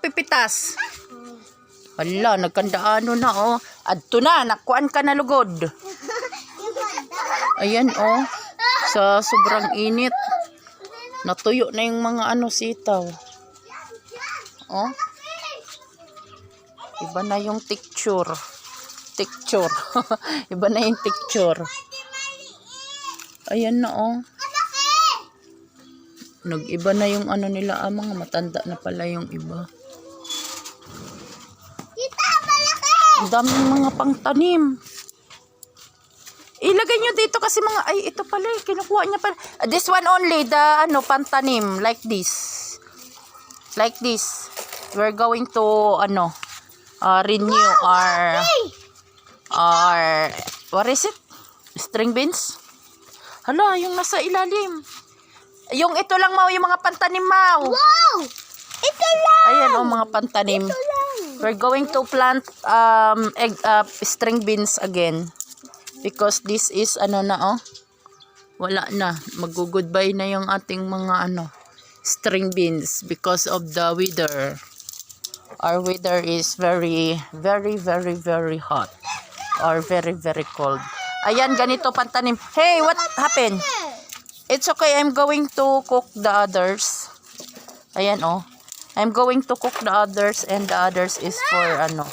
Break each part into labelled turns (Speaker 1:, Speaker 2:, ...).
Speaker 1: pagpipitas? Hala, nagkandaano na oh. Adto na, nakuan ka na lugod. Ayan oh. Sa sobrang init. Natuyo na yung mga ano sitaw. Oh. Iba na yung texture. Texture. Iba na yung texture. Ayan na oh. Nag-iba na yung ano nila, ah, mga matanda na pala yung iba. Ang daming mga pangtanim. Ilagay nyo dito kasi mga, ay ito pala eh, kinukuha niya pala. Ah, This one only, the ano, pantanim, like this. Like this. We're going to, ano, uh, renew our, our, what is it? String beans? Hala, yung nasa ilalim. Yung ito lang, Mau, yung mga pantanim, Mau.
Speaker 2: Wow! Ito lang!
Speaker 1: Ayan, oh, mga pantanim.
Speaker 2: Ito lang!
Speaker 1: We're going to plant um egg uh, string beans again because this is ano na oh. Wala na. Mag-goodbye na yung ating mga ano string beans because of the weather. Our weather is very very very very hot or very very cold. Ayan, ganito pantanim. Hey, what happened? It's okay. I'm going to cook the others. Ayan, oh. I'm going to cook the others and the others is for, ano,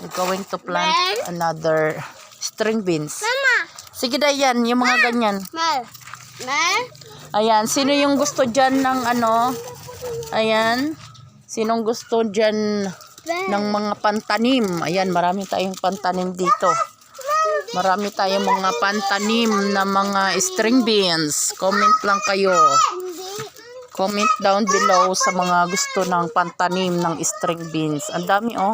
Speaker 1: we're going to plant another string beans.
Speaker 2: Mama!
Speaker 1: Sige na yan, yung mga ganyan.
Speaker 2: Mal! Mal?
Speaker 1: Ayan, sino yung gusto dyan ng, ano, ayan, sinong gusto dyan ng mga pantanim? Ayan, marami tayong pantanim dito. Marami tayong mga pantanim na mga string beans. Comment lang kayo. Comment down below sa mga gusto ng pantanim ng string beans. Ang dami oh.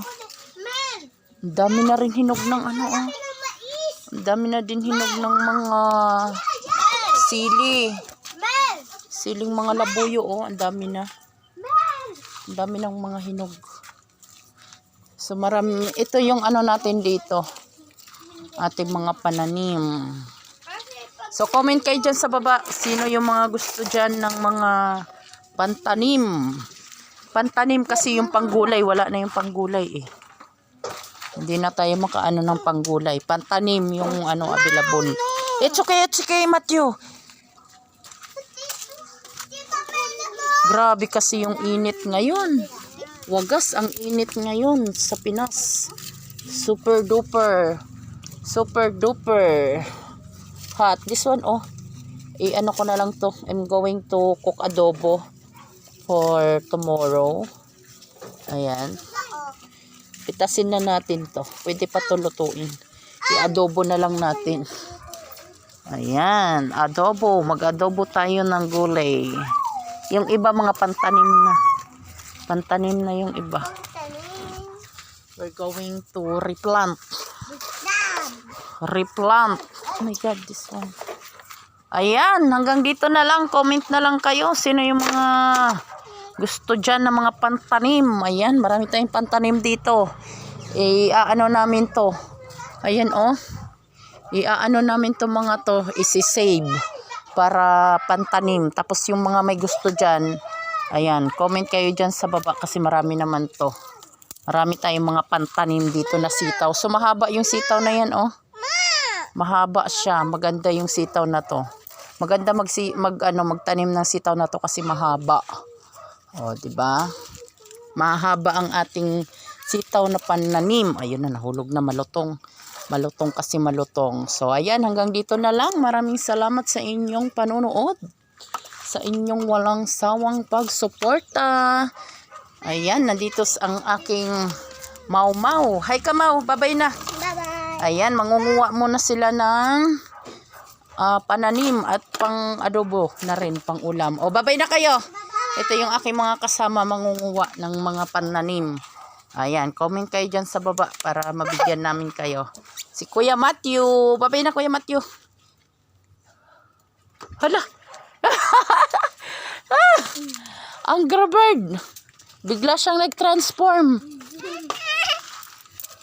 Speaker 1: Ang dami na rin hinog ng ano oh. Ang dami na din hinog ng mga sili. Siling mga labuyo oh. Ang dami na. Ang dami ng mga hinog. So marami. Ito yung ano natin dito. Ating mga pananim. So comment kayo dyan sa baba. Sino yung mga gusto dyan ng mga pantanim. Pantanim kasi yung panggulay. Wala na yung panggulay eh. Hindi na tayo makaano ng panggulay. Pantanim yung ano available. It's okay, it's okay Matthew. Grabe kasi yung init ngayon. Wagas ang init ngayon sa Pinas. Super duper. Super duper. Hot. This one, oh. Eh, ano ko na lang to. I'm going to cook adobo for tomorrow. Ayan. Pitasin na natin to. Pwede pa to lutuin. I-adobo na lang natin. Ayan. Adobo. Mag-adobo tayo ng gulay. Yung iba mga pantanim na. Pantanim na yung iba. We're going to replant. Replant. Oh my God, this one. Ayan, hanggang dito na lang. Comment na lang kayo. Sino yung mga gusto dyan ng mga pantanim. Ayan, marami tayong pantanim dito. I-ano namin to. Ayan, oh. I-ano namin to mga to. Isi-save para pantanim. Tapos yung mga may gusto dyan, ayan, comment kayo dyan sa baba kasi marami naman to. Marami tayong mga pantanim dito na sitaw. So mahaba yung sitaw na yan, oh. Mahaba siya. Maganda yung sitaw na to. Maganda mag, mag ano magtanim ng sitaw na to kasi mahaba. Oh, 'di ba? Mahaba ang ating sitaw na pananim. Ayun na nahulog na malutong. Malutong kasi malutong. So ayan hanggang dito na lang. Maraming salamat sa inyong panonood. Sa inyong walang sawang pagsuporta. Ayan, nandito ang aking mau-mau. Hi ka mau, babay na.
Speaker 2: Bye-bye!
Speaker 1: Ayan, mangunguha muna sila ng ah, pananim at pang adobo na rin, pang ulam. O, babay na kayo. Ito yung aking mga kasama mangunguha ng mga pananim. Ayan, comment kayo dyan sa baba para mabigyan namin kayo. Si Kuya Matthew. Babay na Kuya Matthew. Hala. ah, ang grabird. Bigla siyang nag-transform.